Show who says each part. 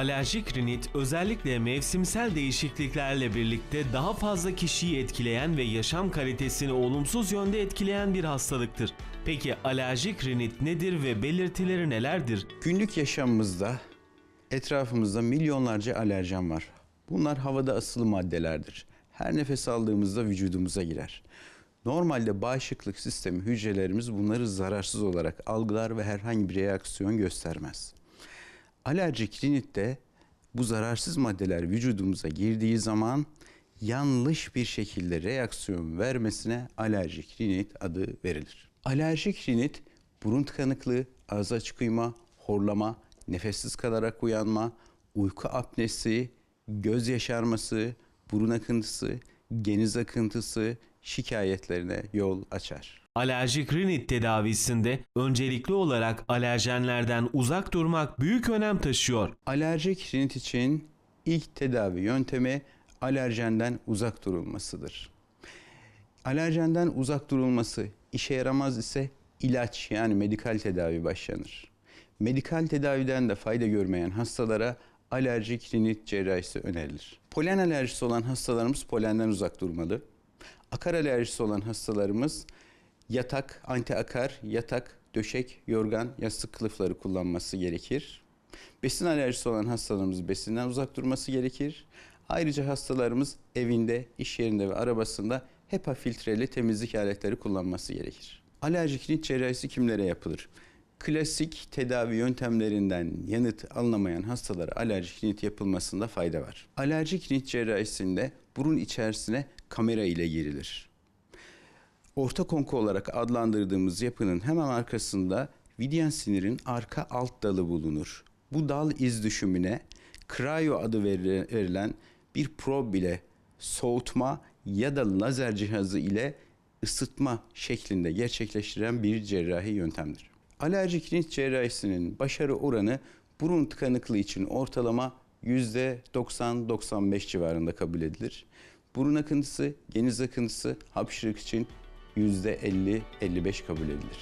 Speaker 1: Alerjik rinit özellikle mevsimsel değişikliklerle birlikte daha fazla kişiyi etkileyen ve yaşam kalitesini olumsuz yönde etkileyen bir hastalıktır. Peki alerjik rinit nedir ve belirtileri nelerdir?
Speaker 2: Günlük yaşamımızda etrafımızda milyonlarca alerjen var. Bunlar havada asılı maddelerdir. Her nefes aldığımızda vücudumuza girer. Normalde bağışıklık sistemi hücrelerimiz bunları zararsız olarak algılar ve herhangi bir reaksiyon göstermez. Alerjik rinitte bu zararsız maddeler vücudumuza girdiği zaman yanlış bir şekilde reaksiyon vermesine alerjik rinit adı verilir. Alerjik rinit burun tıkanıklığı, ağız açık uyuma, horlama, nefessiz kalarak uyanma, uyku apnesi, göz yaşarması, burun akıntısı, geniz akıntısı şikayetlerine yol açar.
Speaker 1: Alerjik rinit tedavisinde öncelikli olarak alerjenlerden uzak durmak büyük önem taşıyor.
Speaker 2: Alerjik rinit için ilk tedavi yöntemi alerjenden uzak durulmasıdır. Alerjenden uzak durulması işe yaramaz ise ilaç yani medikal tedavi başlanır. Medikal tedaviden de fayda görmeyen hastalara alerjik rinit cerrahisi önerilir. Polen alerjisi olan hastalarımız polenden uzak durmalı. Akar alerjisi olan hastalarımız yatak, anti akar, yatak, döşek, yorgan, yastık kılıfları kullanması gerekir. Besin alerjisi olan hastalarımız besinden uzak durması gerekir. Ayrıca hastalarımız evinde, iş yerinde ve arabasında HEPA filtreli temizlik aletleri kullanması gerekir. Alerjik rinit cerrahisi kimlere yapılır? Klasik tedavi yöntemlerinden yanıt alınamayan hastalara alerjik rinit yapılmasında fayda var. Alerjik rinit cerrahisinde burun içerisine kamera ile girilir. Orta konku olarak adlandırdığımız yapının hemen arkasında vidyen sinirin arka alt dalı bulunur. Bu dal iz düşümüne cryo adı veri- verilen bir prob ile soğutma ya da lazer cihazı ile ısıtma şeklinde gerçekleştiren bir cerrahi yöntemdir. Alerjik rinit cerrahisinin başarı oranı burun tıkanıklığı için ortalama %90-95 civarında kabul edilir. Burun akıntısı, geniz akıntısı, hapşırık için %50-55 kabul edilir.